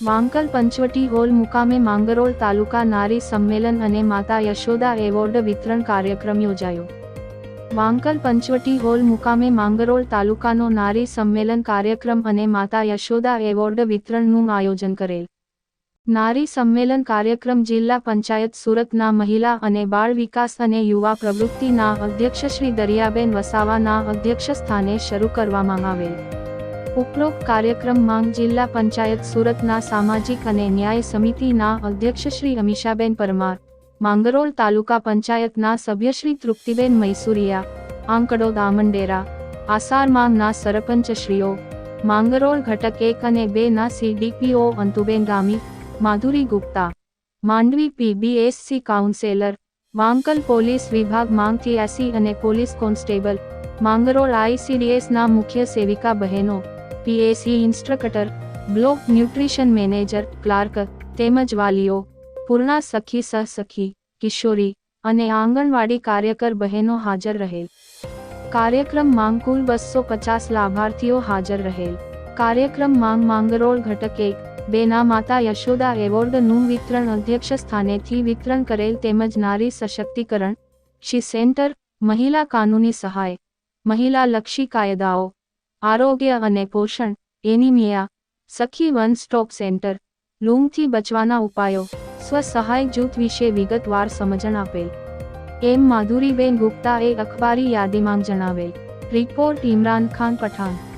Vankal Panchavati hall મુકામે માંગરોળ તાલુકા નારી સંમેલન અને માતા યશોદા એવોર્ડ વિતરણ કાર્યક્રમ યોજાયો. વાંકલ પંચવટી હોલ મુકામે માંગરોળ તાલુકાનો નારી સંમેલન કાર્યક્રમ અને માતા યશોદા એવોર્ડ વિતરણનું આયોજન કરેલ. નારી સંમેલન કાર્યક્રમ જિલ્લા પંચાયત સુરતના મહિલા અને બાળ વિકાસ અને યુવા પ્રવૃત્તિના અધ્યક્ષ શ્રી દરિયાબેન વસાવાના અધ્યક્ષ સ્થાને શરૂ કરવામાં આવેલ. ઉપરોક્ત કાર્યક્રમ માંગ જિલ્લા પંચાયત સુરતના સામાજિક અને ન્યાય સમિતિના અધ્યક્ષ શ્રી અમીષાબેન પરમાર, માંગરોળ તાલુકા પંચાયતના સભ્ય શ્રી તૃપ્તિબેન મૈસુરિયા, આંકડો દામંડેરા, આસાર માંગના સરપંચશ્રીઓ, માંગરોળ ઘટક એક અને બે ના CDPO Antuben Gami, Madhuri Gupta, Mandvi PBSC counsellor, Vankal police વિભાગ માંગ ત્યાસી અને પોલીસ કોન્સ્ટેબલ, માંગરોળ આઈસીડીએસના મુખ્ય સેવિકા બહેનો PSC instructor, block nutrition manager, clerk, તેમજ વાલીઓ, પૂર્ણા સખી સહસખી કિશોરી અને આંગણવાડી કાર્યકર બહેનો હાજર રહેલ. કાર્યક્રમ માંગ કુલ બસો પચાસ લાભાર્થીઓ હાજર રહેલ. કાર્યક્રમ માંગ માંગરોળ ઘટક એક બેના માતા યશોદા એવોર્ડનું વિતરણ અધ્યક્ષ સ્થાનેથી વિતરણ કરેલ તેમજ નારી સશક્તિકરણ, શી સેન્ટર, મહિલા કાનૂની સહાય, મહિલા લક્ષી કાયદાઓ આરોગ્ય અને પોષણ, એનિમિયા, સખી વન સ્ટોપ સેન્ટર, લૂમથી બચવાના ઉપાયો, સ્વસહાય જૂથ વિશે વિગતવાર સમજણ આપેલ. એમ માધુરીબેન ગુપ્તાએ અખબારી યાદીમાં જણાવેલ. રિપોર્ટ ઇમરાન ખાન પઠાણ.